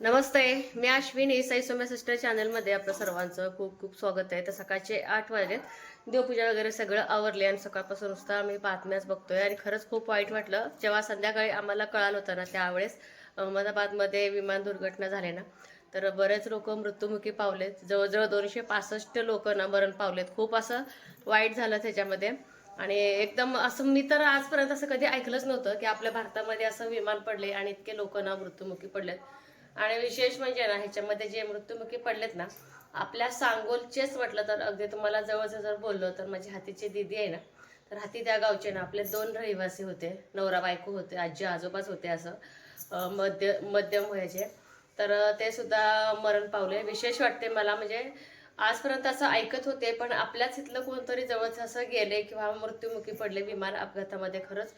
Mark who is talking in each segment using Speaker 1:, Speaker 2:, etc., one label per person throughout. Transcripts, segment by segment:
Speaker 1: नमस्ते मी अश्विनी साई सौम्य सिस्टर चॅनलमध्ये आपलं सर्वांचं खूप खूप स्वागत आहे. तर सकाळचे आठ वाजलेत. देवपूजा वगैरे सगळं आवरले आणि सकाळपासून नुसता आम्ही बातम्याच बघतोय. आणि खरंच खूप वाईट वाटलं. जेव्हा संध्याकाळी आम्हाला कळालं होतं ना त्यावेळेस अहमदाबादमध्ये विमान दुर्घटना झाली ना तर बरेच लोक मृत्युमुखी पावलेत. जवळजवळ दोनशे पासष्ट लोक ना मरण पावलेत. खूप असं वाईट झालं त्याच्यामध्ये. आणि एकदम असं मी तर आजपर्यंत असं कधी ऐकलंच नव्हतं की आपल्या भारतामध्ये असं विमान पडले आणि इतके लोक ना मृत्युमुखी पडलेत. आणि विशेष म्हणजे ना ह्याच्यामध्ये जे मृत्युमुखी पडलेत ना आपल्या सांगोलचेच म्हटलं तर अगदी तुम्हाला जवळचं जर बोललो तर माझी हातीची दिदी आहे ना तर हाती त्या गावचे ना आपले दोन रहिवासी होते नवरा बायको होते आजी आजोबाच होते असं मध्य मध्यम वयाचे. तर ते सुद्धा मरण पावले. विशेष वाटते मला म्हणजे आजपर्यंत असं ऐकत होते पण आपल्याच इथलं कोणतरी जवळच असं गेले किंवा मृत्युमुखी पडले विमान अपघातामध्ये खरंच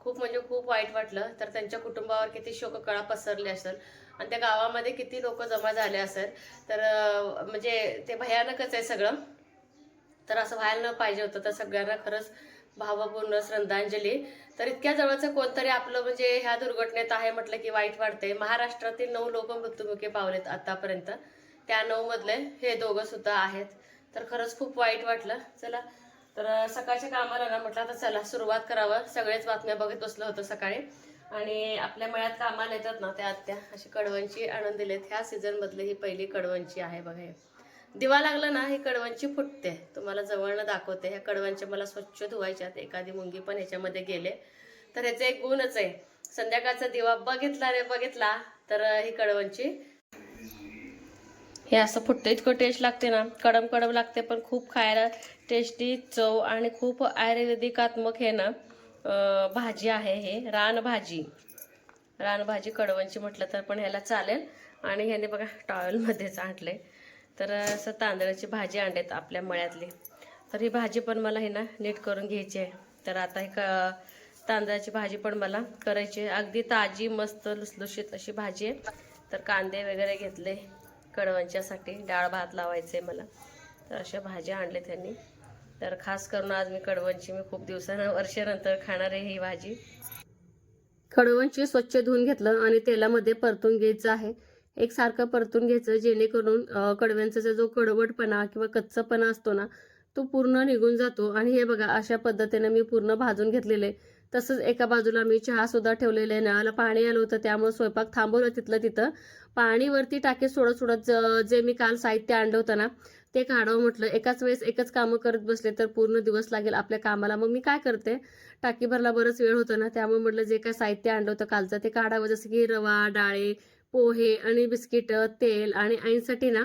Speaker 1: खूप म्हणजे खूप वाईट वाटलं. तर त्यांच्या कुटुंबावर किती शोककळा पसरली असेल. आणि त्या गावामध्ये किती लोक जमा झाले असेल तर म्हणजे ते भयानकच आहे सगळं. तर असं व्हायला न पाहिजे होतं तर सगळ्यांना खरंच भावपूर्ण श्रद्धांजली. तर इतक्या जवळचं कोणतरी आपलं म्हणजे ह्या दुर्घटनेत आहे म्हटलं की वाईट वाटते महाराष्ट्रातील नऊ लोक मृत्युमुखी पावलेत आतापर्यंत. त्या नऊ मधले हे दोघं सुद्धा आहेत. तर खरंच खूप वाईट वाटलं. चला तर सकाळच्या कामाला ना म्हटलं आता चला सुरुवात करावं. सगळेच बातम्या बघत बसलं होतं सकाळी. आणि आपल्या मळ्यात कामाला येतात ना त्या आत्या अशी कडवंची आणून दिलेत. ह्या सीझनमधली ही पहिली कडवंची आहे बघा हे. दिवा लागला ना ही कडवंची फुटते. तुम्हाला जवळनं दाखवते. ह्या कडवंच्या मला स्वच्छ धुवायच्यात. एखादी मुंगी पण ह्याच्यामध्ये गेले. तर ह्याचा एक गुणच आहे. संध्याकाळचा दिवा बघितला रे बघितला. तर ही कडवंची. हे असं फुटतं. इतकं टेस्ट लागते ना. कडम कडम लागते पण खूप खायला टेस्टी चव आणि खूप आयुर्वेदिकात्मक हे ना. भाजी आहे हे रानभाजी रानभाजी कडवंची म्हटलं तर पण ह्याला चालेल. आणि ह्याने बघा टॉवेलमध्येच आणले तर असं तांदळाची भाजी आणलेत आपल्या मळ्यातली. तर ही भाजी पण मला हे ना नीट करून घ्यायची आहे. तर आता हे क तांदळाची भाजी पण मला करायची आहे. अगदी ताजी मस्त लुसलुशीत अशी भाजी आहे. तर कांदे वगैरे घेतले. कडवंच्यासाठी डाळ भात लावायचे मला. तर अशा भाज्या आणल्या त्यांनी तर खास करून आज मी कडवंची मी खूप दिवसानं वर्षानंतर खाणार आहे ही भाजी. कडवंची स्वच्छ धुवून घेतलं आणि तेलामध्ये परतून घ्यायचं आहे. एक सारखं परतून घ्यायचं जेणेकरून कडव्यांचा जो कडवटपणा किंवा कच्चापणा असतो ना तो पूर्ण निघून जातो. आणि हे बघा अशा पद्धतीने मी पूर्ण भाजून घेतलेले तसंच एका बाजूला मी चहा सुद्धा ठेवलेले आहे. नळाला पाणी आलं होतं त्यामुळे स्वयंपाक थांबवलं तिथलं तिथं. पाणीवरती टाकी सोडत सोडत जे मी काल साहित्य आणलं होतं ना ते काढावं म्हटलं एकाच वेळेस एकच कामं करत बसले तर पूर्ण दिवस लागेल आपल्या कामाला. मग मी काय करते? टाकी भरला बरंच वेळ होतो ना त्यामुळे म्हटलं जे काय साहित्य आणलं होतं कालचं ते काढावं. जसं की रवा डाळे पोहे आणि बिस्किट तेल आणि आईंसाठी ना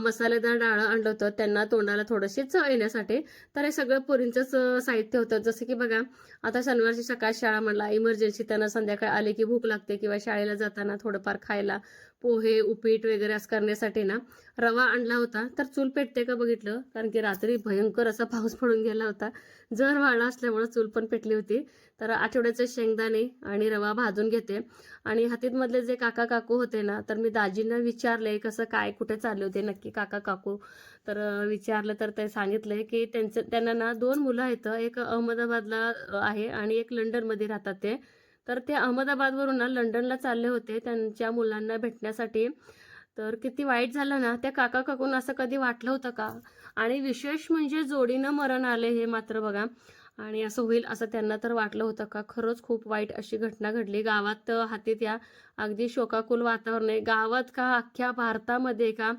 Speaker 1: मसालेदार डाळं आणलं होतं. त्यांना तोंडाला थोडीशी चव येण्यासाठी. तर हे सगळं पोरींचंच साहित्य होतं. जसं की बघा आता शनिवारची सकाळ शाळा म्हणला इमर्जन्सी त्यांना संध्याकाळी आले की भूक लागते किंवा शाळेला जाताना थोडंफार खायला पोहे उपीट वगैरे असं करण्यासाठी ना रवा आणला होता. तर चूल पेटते का बघितलं? कारण की रात्री भयंकर असा पाऊस पडून गेला होता. जर वाळला असल्यामुळं चूल पण पेटली होती. तर आठवड्याचे शेंगदाणे आणि रवा भाजून घेते. आणि हातीतमधले जे काका काकू होते ना तर मी दाजींना विचारले कसं काय कुठे चालले होते नक्की काका काकू? तर विचारलं तर ते सांगितलंय की त्यांचं त्यांना ना दोन मुलं आहेत. एक अहमदाबादला आहे आणि एक लंडनमध्ये राहतात ते. तर ते अहमदाबादवरून ना लंडनला चालले होते त्यांच्या मुलांना भेटण्यासाठी. तर किती वाईट झालं ना त्या काका काकून असं कधी वाटलं होतं का? आणि विशेष म्हणजे जोडीनं मरण आले हे मात्र बघा. आणि असं होईल असं त्यांना तर वाटलं होतं का? खरंच खूप वाईट अशी घटना घडली. गावात हातीत या अगदी शोकाकुल वातावरण आहे गावात का अख्ख्या भारतामध्ये का?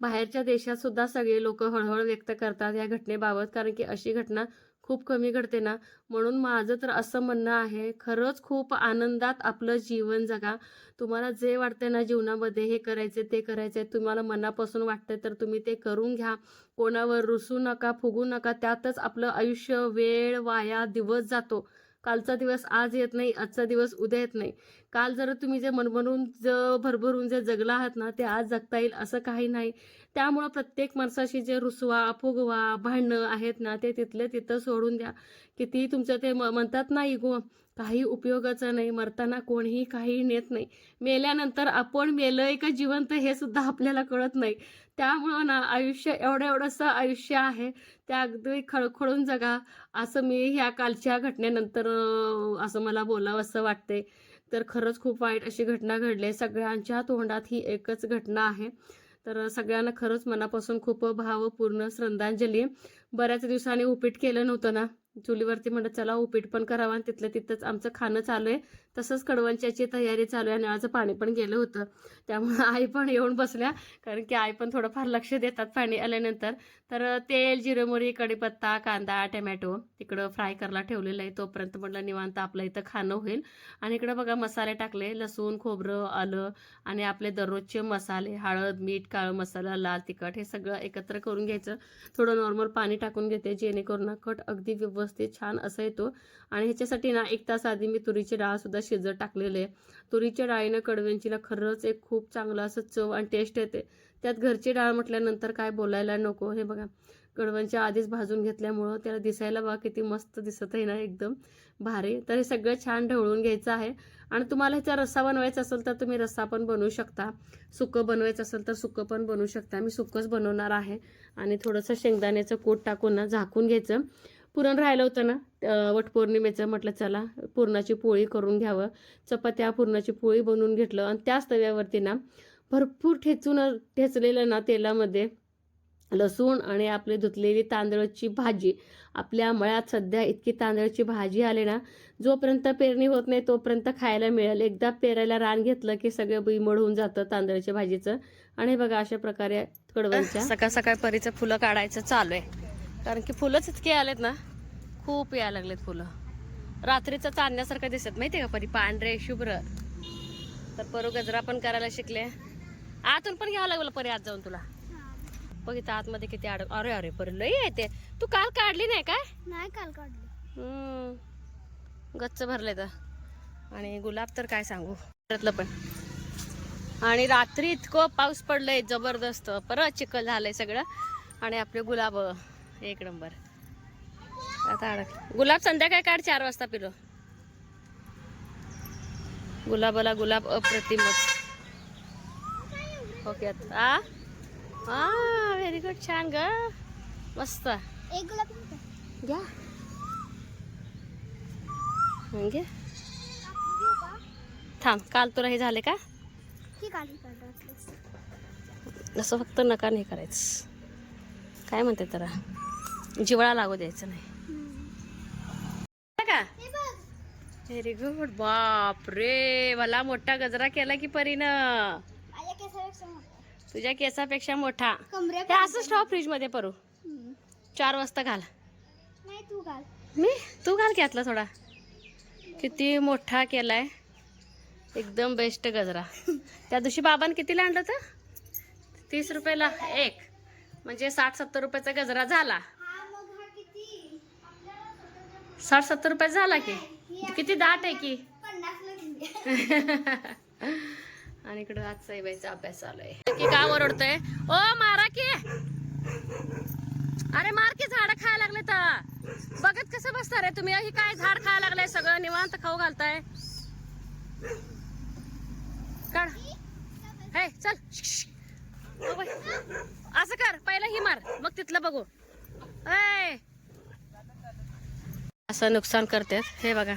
Speaker 1: बाहेरच्या देशात सुद्धा सगळे लोक हळहळ व्यक्त करतात या घटनेबाबत. कारण की अशी घटना खूप कमी घडते ना. म्हणून माझं तर असं म्हणणं आहे खरंच खूप आनंदात आपलं जीवन जगा. तुम्हाला जे वाटते ना जीवनामध्ये हे करायचे ते करायचे तुम्हाला मनापासून वाटतं तर तुम्ही ते करून घ्या. कोणावर रुसू नका फुगू नका त्यातच आपलं आयुष्य वेळ वाया दिवस जातो. कालचा दिवस आज येत नाही आजचा दिवस उद्या येत नाही. काल जर तुम्ही जे मनमनून ज भरभरून जे जगला आहात ना ते आज जगता येईल असं काही नाही. त्यामुळं प्रत्येक माणसाशी जे रुसवा फुगवा भांडणं आहेत ना ते तिथले तिथं सोडून द्या. किती तुमचं ते म- म्हणतात ना इगो काही उपयोगाचं नाही मरताना कोणीही काही नेत नाही. मेल्यानंतर आपण मेलंय का जिवंत हे सुद्धा आपल्याला कळत नाही. त्यामुळं ना आयुष्य एवढं एवढंसं आयुष्य आहे ते अगदी खळखळून जगा. असं मी ह्या कालच्या घटनेनंतर असं मला बोलावं असं वाटते तर खरंच खूप वाईट अशी घटना घडली सगळ्यांच्या तोंडात ही एकच घटना आहे. तर सगळ्यांना खरंच मनापासून खूप भावपूर्ण श्रद्धांजली. बऱ्याच दिवसांनी उपीट केलं नव्हतं ना. चुलीवरती म्हणत चला उपीट पण करावा आणि तिथलं तिथंच आमचं खाणं चालू आहे. तसंच कडवंच्याची तयारी चालू आहे. नळाचं पाणी पण गेलं होतं. त्यामुळं आई पण येऊन बसल्या. कारण की आई पण थोडंफार लक्ष देतात पाणी आल्यानंतर. तर तेल जिरं कडीपत्ता कढीपत्ता कांदा टमॅटो तिकडं फ्राय करायला ठेवलेलं आहे. तोपर्यंत म्हटलं निवांत आपलं इथं खाणं होईल. आणि इकडं बघा मसाले टाकले. लसूण खोबरं आलं आणि आपले दररोजचे मसाले. हळद मीठ काळं मसाला लाल तिखट हे सगळं एकत्र करून घ्यायचं. थोडं नॉर्मल पाणी टाकून घेते. जेणेकरून कट अगदी व्यवस्थित छान असा येतो. आणि ह्याच्यासाठी ना एक तास आधी मी तुरीची डाळसुद्धा शिजत टाकलेले आहे. तुरीच्या डाळीनं कडव्यांचीला खरंच एक खूप चांगलं असं चव आणि टेस्ट येते. त्यात घरची डाळ म्हटल्यानंतर काय बोलायला नको हे बघा. कडवांच्या आधीच भाजून घेतल्यामुळं त्याला दिसायला बघा किती मस्त दिसत आहे ना एकदम भारी. तर हे सगळं छान ढवळून घ्यायचं आहे. आणि तुम्हाला ह्याचा रस्सा बनवायचा असेल तर तुम्ही रस्सा पण बनवू शकता. सुकं बनवायचं असेल तर सुकं पण बनवू शकता. मी सुकंच बनवणार आहे. आणि थोडंसं शेंगदाण्याचं कोट टाकून ना झाकून घ्यायचं. पुरण राहिलं होतं ना वटपौर्णिमेचं म्हटलं चला पुरणाची पोळी करून घ्यावं. चपात्या पुरणाची पोळी बनवून घेतलं आणि त्याच तव्यावरती ना भरपूर ठेचून ठेचलेलं ना तेलामध्ये लसूण आणि आपली धुतलेली तांदळाची भाजी. आपल्या मळ्यात सध्या इतकी तांदळाची भाजी आली ना जोपर्यंत पेरणी होत नाही तोपर्यंत खायला मिळेल. एकदा पेरायला रान घेतलं की सगळं भुईमळ होऊन जातं तांदळाच्या भाजीचं. आणि बघा अशा प्रकारे कडवांच्या सकाळ सकाळ परीचं फुलं काढायचं चालू आहे. कारण की फुलंच इतके आलेत ना खूप यायला लागलेत फुलं. रात्रीचं चांदण्यासारखं दिसत माहितीये का परी? पांढरे शुभ्र. तर परू गजरा पण करायला शिकले. आतून पण घ्यावं लागलं परी आत जाऊन तुला. बघ इथं आतमध्ये किती अड अरे अरे परी लई येते तू. काल काढली नाही काय?
Speaker 2: नाही काल काढली.
Speaker 1: हम्म. गच्च भरले तर. आणि गुलाब तर काय सांगू? परतलं पण. आणि रात्री इतकं पाऊस पडलंय जबरदस्त. परत चिखल झालंय सगळं. आणि आपले गुलाब एक नंबर. आता अडक गुलाब संध्याकाळी काढ चार वाजता पिलो. गुलाबाला गुलाब अप्रतिमच. ओके आता. हा व्हेरी गुड छान ग. मस्त.
Speaker 2: एक गुलाब.
Speaker 1: घ्या. घे? थांब काल तुला हे झाले का. असं फक्त नका नाही करायचं. काय म्हणते त्याला? जिवळा लागू द्यायचं नाही. का. व्हेरी गुड बाप रे मला मोठा गजरा केला की परीनं. तुझ्या केसापेक्षा मोठा. असंच ठेव फ्रीजमध्ये परू. चार वाजता घाल.
Speaker 2: नाही तू घाल.
Speaker 1: मी? तू घाल घेतला थोडा. किती मोठा केलाय. एकदम बेस्ट गजरा. त्या दिवशी बाबान कितीला आणलं तर तीस रुपयाला. एक. म्हणजे साठ सत्तर रुपयाचा गजरा झाला. साठ सत्तर रुपये झाला की? किती दाट आहे की. आणि इकडं आज साईबाईचा अभ्यास चालू आहे. की का ओरडतोय? ओ मारा की. अरे मार की झाड खायला लागले तर. बघत कसं बसता रे तुम्ही? ही काय झाड खायला लागलंय सगळं? निवांत खाऊ घालताय? काढ. हे चल. असं कर. पहिलं ही मार. मग तिथलं बघू. ऐ. असं नुकसान करतात. हे बघा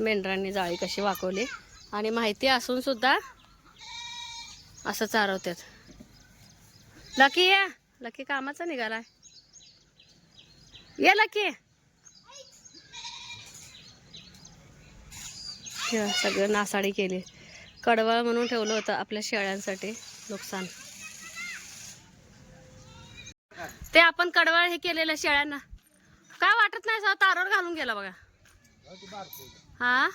Speaker 1: मेंढरांनी जाळी कशी वाकवली. आणि माहिती असून सुद्धा असं चारवतात. लकी या लकी कामाचा निघालाय. ये लकी. सगळं नासाडी केली. कडवळ म्हणून ठेवलं होतं आपल्या शेळ्यांसाठी नुकसान. ते आपण कडवळ हे केलेलं शेळ्यांना. काय वाटत नाही सर तारोर घालून गेला बघा. हा?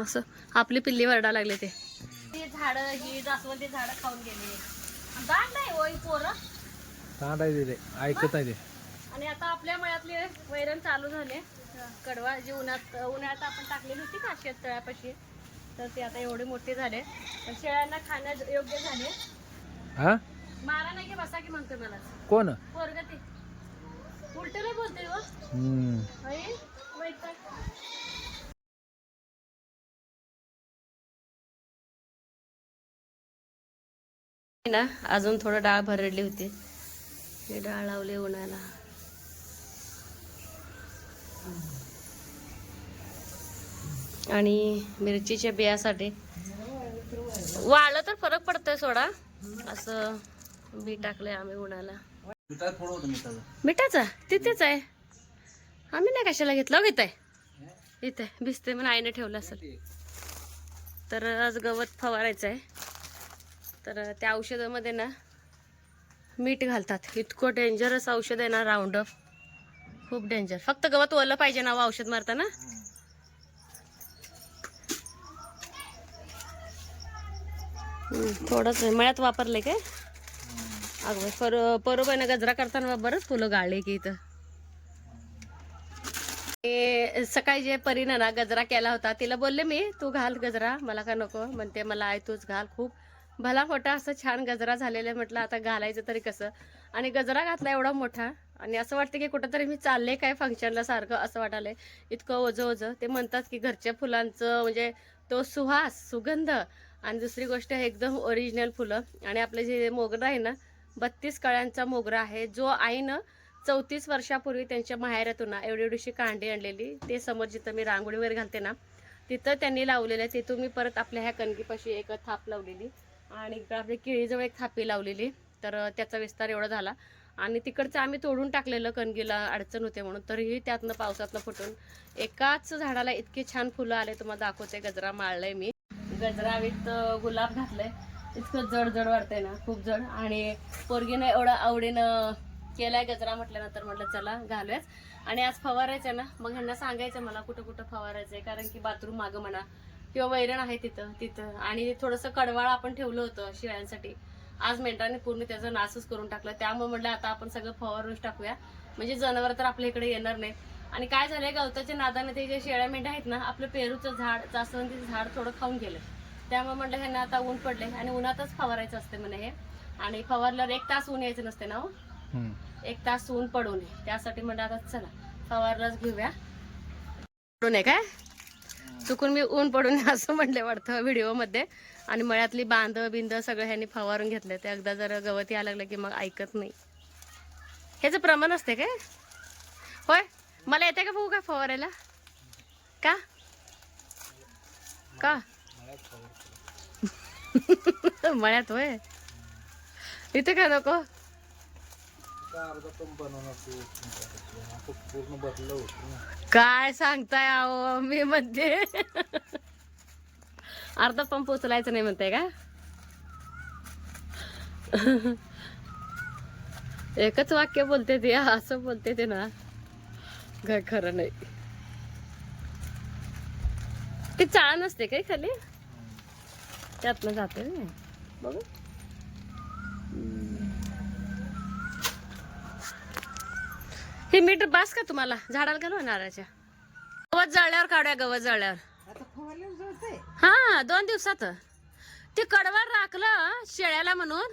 Speaker 1: असं आपली पिल्ली वरडा लागले ते. झाड ही जास्वंदी झाड खाऊन गेले. दाट नाही होय पोरं.
Speaker 3: ऐकत आहे
Speaker 1: आणि आता आपल्या मळ्यातले वैरण चालू झाले. कडवा जी उन्हात उन्हाळ्यात आपण टाकलेली होती का शेततळ्यापाशी? तर ते आता एवढे मोठे झाले. शेळ्यांना खाण्यास योग्य झाले.
Speaker 3: हा?
Speaker 1: मारा नाही की बसा की म्हणतो मला
Speaker 3: कोण?
Speaker 1: पोरग ते. उलट नाही बोलते हो.
Speaker 3: हम्म.
Speaker 1: ना अजून थोडं डाळ भरडली होती. हे डाळ लावली उन्हाळ्याला. आणि मिरचीच्या बियासाठी. वाळलं तर फरक पडतोय सोडा. असं बी टाकलंय आम्ही उन्हाला. मिठाचा तिथेच आहे. आम्ही नाही कशाला घेतलं? हो, इथं आहे. इथे भिजते म्हणून आईने ठेवलं असेल. तर आज गवत फवारायचं आहे. तर त्या औषधामध्ये ना मीठ घालतात. इतकं डेंजरस औषध आहे ना राऊंड अप खूप डेंजर फक्त गवत ओलं पाहिजे ना औषध मारताना. थोडंच. मळ्यात वापरले काय? अगं पर परोबाईनं गजरा करताना बरंच फुलं गाळले की इथं. ते सकाळी जे परीनं ना गजरा केला होता तिला बोलले मी तू घाल गजरा मला का नको. म्हणते मला आहे तूच घाल खूप. भला मोठा असं छान गजरा झालेला आहे म्हटलं आता घालायचं तरी कसं? आणि गजरा घातला एवढा मोठा आणि असं वाटतं की कुठंतरी मी चालले काय फंक्शनला सारखं असं वाटायलंय इतकं ओझं ओझं. ते म्हणतात की घरच्या फुलांचं म्हणजे तो सुहास सुगंध. आणि दुसरी गोष्ट आहे एकदम ओरिजिनल फुलं. आणि आपलं जे मोगरा आहे ना बत्तीस कळ्यांचा मोगरा आहे. जो आईनं चौतीस वर्षापूर्वी त्यांच्या माहेरातून ना एवढी एवढीशी कांडी आणलेली ते समोर जिथं मी रांगोळी वगैरे घालते ना तिथं त्यांनी लावलेलं आहे तिथून मी परत आपल्या ह्या कणकीपाशी एक थाप लावलेली आणि आपल्या केळीजवळ एक थापी लावलेली. तर त्याचा विस्तार एवढा झाला. आणि तिकडचं आम्ही तोडून टाकलेलं कणगीला अडचण होते म्हणून तरीही त्यातनं पावसातनं फुटून एकाच झाडाला इतके छान फुलं आले तुम्हाला दाखवते गजरा माळलाय मी. गजरा विथ गुलाब घातलंय. इतकं जड जड वाटतंय ना खूप जड. आणि पोरगीनं एवढं आवडीनं केलाय गजरा म्हटल्यानंतर म्हटलं चला घालूयाच आणि आज फवारायचं ना मग ह्यांना सांगायचं मला कुठं कुठं फवारायचंय कारण की बाथरूम मागं म्हणा किंवा वैरण आहे तिथं तिथं. आणि थोडंसं कडवाळ आपण ठेवलं होतं शिळ्यांसाठी. आज मेंढराने पूर्ण त्याचा नाशच करून टाकला. त्यामुळे म्हटलं आता आपण सगळं फवारूनच टाकूया. म्हणजे जनावर तर आपल्या इकडे येणार नाही आणि काय झालंय गवताच्या नादाने ते जे शेळ्या मेंढ्या आहेत ना आपलं पेरूचं झाड जास्वंदीचं झाड थोडं खाऊन गेलं त्यामुळे म्हटलं ह्यांना आता ऊन पडले आणि उन्हातच फवारायचं असते म्हणे हे. आणि फवारल्यावर एक तास ऊन यायचं नसते ना हो. एक तास ऊन पडू नये. त्यासाठी म्हणलं आता चला फवारलाच घेऊया. पडू नये काय? चुकून मी ऊन पडून असं म्हणले वाटतं व्हिडिओमध्ये. आणि मळ्यातली बांध बिंद सगळं ह्यांनी फवारून घेतलं ते एकदा जर गवत यायला लागलं की मग ऐकत नाही. ह्याचं प्रमाण असते काय? होय? मला येते का भाऊ काय फवारायला? का? का? मळ्यात होय इथे का नको काय सांगताय अहो मी म्हणते. अर्धा पंप उचलायचं नाही म्हणते का? एकच वाक्य बोलते ते असं बोलते ते ना. काय खरं नाही. ती चाळ नसते काय खाली? त्यातनं जाते ना बघ. हे मीठ बास का तुम्हाला? झाडाला घालू नारळाच्या? गवत जळल्यावर काढूया गवत जळल्यावर. हा दोन दिवसात. ते कडवर राखलं शेळ्याला म्हणून.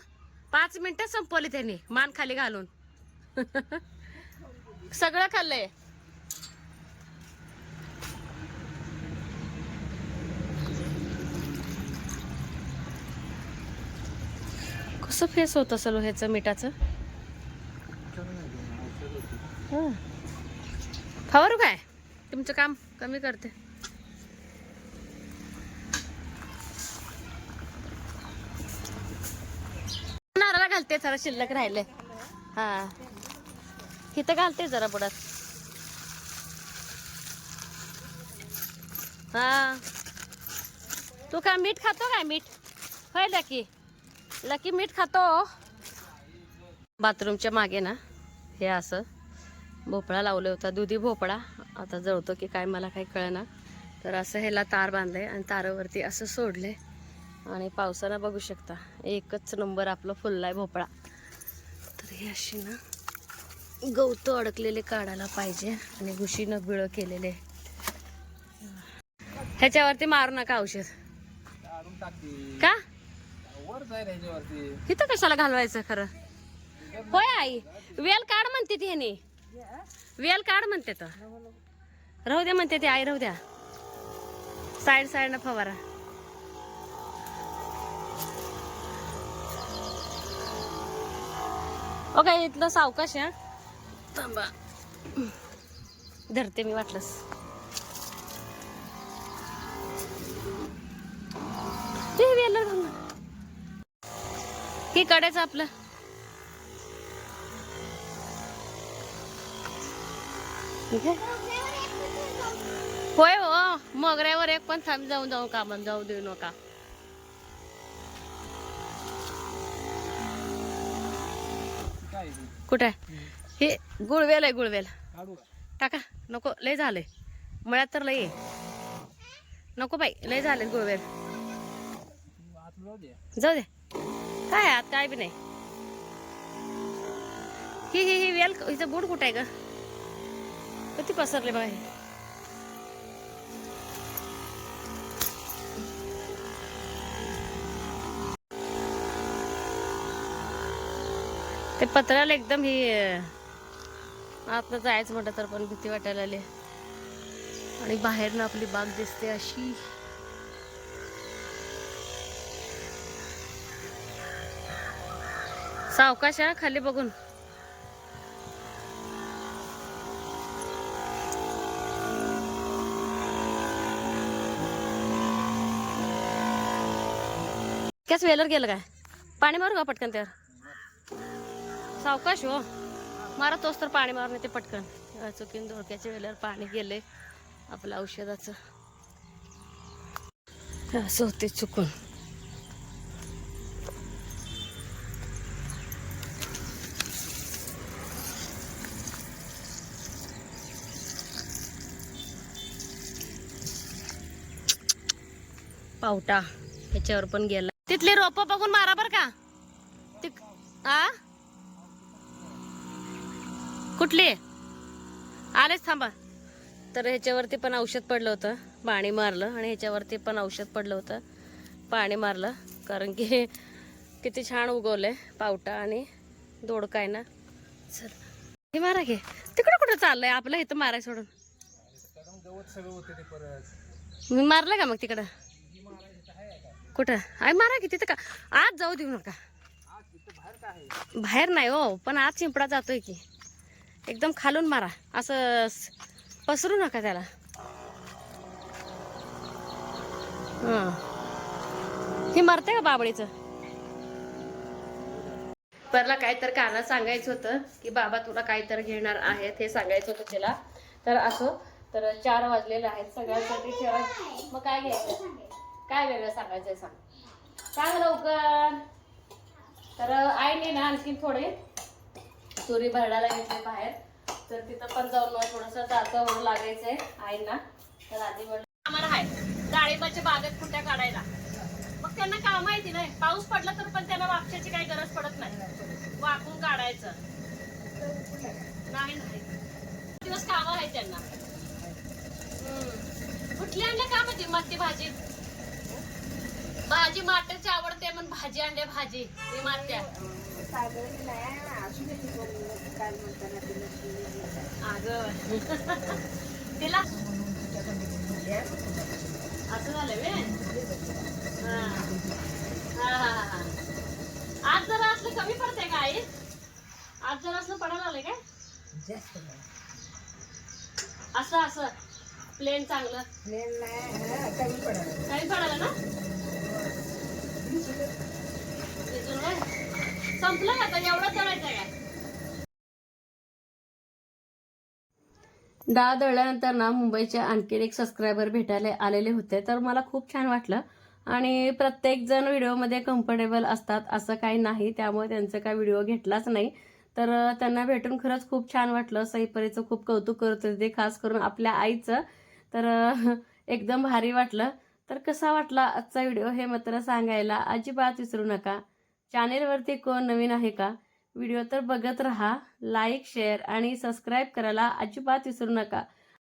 Speaker 1: पाच मिनिटं संपवली त्यांनी मान खाली घालून. सगळं खाल्लंय. कसं फेस होत असेल हो लोह्याचं मिठाचं? हां. फवारू काय? तुमचं काम कमी करते. नारळा घालते जरा शिल्लक राहिले. हां. इथं घालते जरा बुडात. हां. तू काय मीठ खातो काय मीठ? होय की लकी मीठ खातो. बाथरूमच्या मागे ना हे असं. भोपळा लावला होता दुधी भोपळा. आता जळतो की काय मला काही कळना. तर असं ह्याला तार बांधलंय आणि तारावरती असं सोडले आणि पावसानं बघू शकता एकच नंबर आपलं फुललाय भोपळा. तर हे अशी ना गवतं अडकलेले काढायला पाहिजे आणि घुशीनं बिळं केलेले. ह्याच्यावरती मारू नका औषध. का?
Speaker 3: वर
Speaker 1: इथं कशाला घालवायचं खरं? होय आई वेल काढ म्हणते ती ह्याने. वेल काढ म्हणते तर. राहू द्या म्हणते ती आई राहू द्या. साईड साईड फवारा. ओके इथलं सावकाश आहे हा. थांबा. धरते मी वाटलंस. वेलर घाल हे काढायचं आपलं. होय हो मोगऱ्यावर एक पण थांब जाऊन जाऊ का म्हण जाऊ देऊ नका. कुठे हे गुळवेल आहे गुळवेल टाका नको लय झालंय. मळ्यात तर लय नको बाई लय झाले गुळवेल
Speaker 3: जाऊ दे
Speaker 1: जाऊ दे. काय आत? काय बी नाही. ही ही ही वेल हिचं बूट कुठं आहे ग? किती पसरले बघा हे. ते पत्राला एकदम ही आतनं जायचं म्हटलं तर पण भीती वाटायला आली आणि बाहेरनं आपली बाग दिसते अशी. सावकाश हा, खाली बघून. त्याच वेलर गेलं काय? पाणी मारू का पटकन त्यावर? सावकाश हो. मारा तोच तर पाणी मारून ते पटकन. चुकीन धोक्याच्या वेळेला पाणी गेले. आपलं औषधाचं. असं होते चुकून. पावटा. ह्याच्यावर पण गेला. तिथले रोप बघून मारा बर का. ती आ? कुठली? आलेच थांबा. तर ह्याच्यावरती पण औषध पडलं होतं. पाणी मारलं आणि ह्याच्यावरती पण औषध पडलं होतं. पाणी मारलं. कारण की किती छान उगवलंय पावटा आणि दोडका आहे ना. चल. हे मारा घे तिकडं कुठं चाललंय? आपलं इथं माराय सोडून. मी मारलं का मग तिकडं? कुठं? आहे मारा की तिथं का? आज जाऊ देऊ नका.
Speaker 3: बाहेर
Speaker 1: नाही हो पण आज चिंपडा जातोय की. एकदम खालून मारा. असं पसरू नका त्याला. हे. मरते का बाबळीचं? परला काय तर काना सांगायचं होतं की बाबा तुला काय तर घेणार आहेत हे सांगायचं होतं तिला. तर असो तर चार वाजलेले आहेत सगळ्यांसाठी. ठेवा मग काय घ्यायचं? काय वेगळं सांगायचंय सांग. सांग लवकर. तर आईने ना आणखी थोडे चोरी भरडायला घेतले बाहेर. तर तिथं पण जाऊन थोडंसं जातं म्हणून लागायचंय आईंना. तर आधी म्हणलं आम्हाला आहे डाळिंबाच्या बागेत कुठ्या काढायला. मग त्यांना काम माहिती नाही. पाऊस पडला तर पण त्यांना वापशाची काही गरज पडत नाही. वाकून काढायचं. नाही नाही. दिवस कामं आहे त्यांना? हम्म. कुठली आणलं का म्हणते मग ती भाजी? भाजी माट्याची आवडते म्हणून भाजी आणल्या भाजी. ती मात्या अगं. तिला? असं झालं वे हा. हा हा हा हा. आज जरा असलं कमी पडतंय का आई? आज जरा असलं पडायला आलंय काय? असं असं. प्लेन चांगलं. कमी पडायला ना भिजून व्हय? संपलं आता एवढं काय डाळ दळल्यानंतर ना मुंबईचे आणखी एक सबस्क्रायबर भेटायला आलेले होते. तर मला खूप छान वाटलं. आणि प्रत्येकजण व्हिडिओमध्ये कम्फर्टेबल असतात असं काही नाही. त्यामुळे त्यांचा काही व्हिडिओ घेतलाच नाही. तर त्यांना भेटून खरंच खूप छान वाटलं. सईपरीचं खूप कौतुक करत होते खास करून आपल्या आईचं. तर एकदम भारी वाटलं. तर कसा वाटला आजचा व्हिडिओ हे मात्र सांगायला अजिबात विसरू नका. चॅनेलवरती कोण नवीन आहे का? व्हिडिओ तर बघत राहा लाईक शेअर आणि सबस्क्राईब करायला अजिबात विसरू नका.